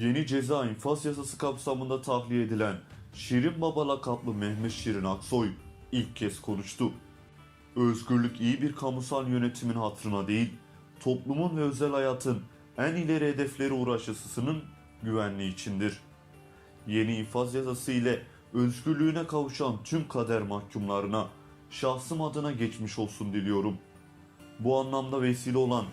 Yeni ceza infaz yasası kapsamında tahliye edilen Şirin Baba lakaplı Mehmet Şirin Aksoy ilk kez konuştu. Özgürlük iyi bir kamusal yönetimin hatırına değil, toplumun ve özel hayatın en ileri hedefleri uğraşısının güvenliği içindir. Yeni infaz yasası ile özgürlüğüne kavuşan tüm kader mahkumlarına şahsım adına geçmiş olsun diliyorum. Bu anlamda vesile olan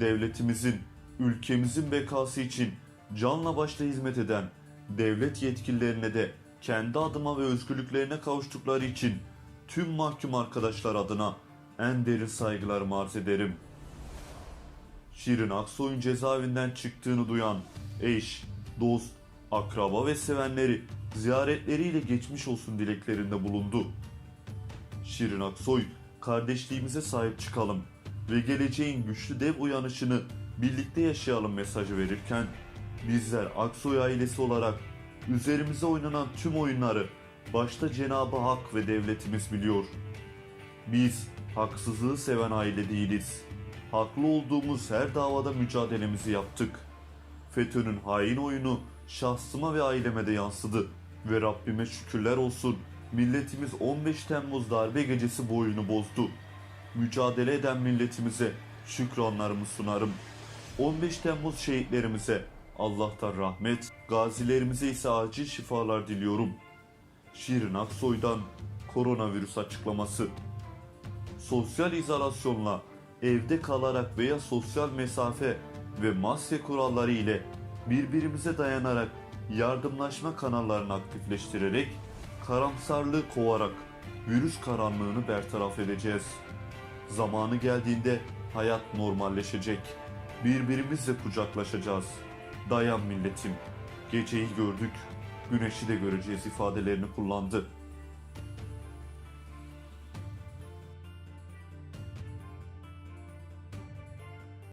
devletimizin, ülkemizin bekası için canla başla hizmet eden devlet yetkililerine de kendi adıma ve özgürlüklerine kavuştukları için tüm mahkum arkadaşlar adına en derin saygılarımı arz ederim. Şirin Aksoy'un cezaevinden çıktığını duyan eş, dost, akraba ve sevenleri ziyaretleriyle geçmiş olsun dileklerinde bulundu. Şirin Aksoy, kardeşliğimize sahip çıkalım ve geleceğin güçlü dev uyanışını birlikte yaşayalım mesajı verirken, bizler Aksoy ailesi olarak üzerimize oynanan tüm oyunları başta Cenabı Hak ve devletimiz biliyor. Biz haksızlığı seven aile değiliz. Haklı olduğumuz her davada mücadelemizi yaptık. FETÖ'nün hain oyunu şahsıma ve aileme de yansıdı. Ve Rabbime şükürler olsun milletimiz 15 Temmuz darbe gecesi bu oyunu bozdu. Mücadele eden milletimize şükranlarımı sunarım. 15 Temmuz şehitlerimize Allah'tan rahmet, gazilerimize ise acil şifalar diliyorum. Şirin Aksoy'dan koronavirüs açıklaması. Sosyal izolasyonla evde kalarak veya sosyal mesafe ve maske kuralları ile birbirimize dayanarak yardımlaşma kanallarını aktifleştirerek karamsarlığı kovarak virüs karanlığını bertaraf edeceğiz. Zamanı geldiğinde hayat normalleşecek. Birbirimizle kucaklaşacağız. Dayan milletim. Geceyi gördük, güneşi de göreceğiz ifadelerini kullandı.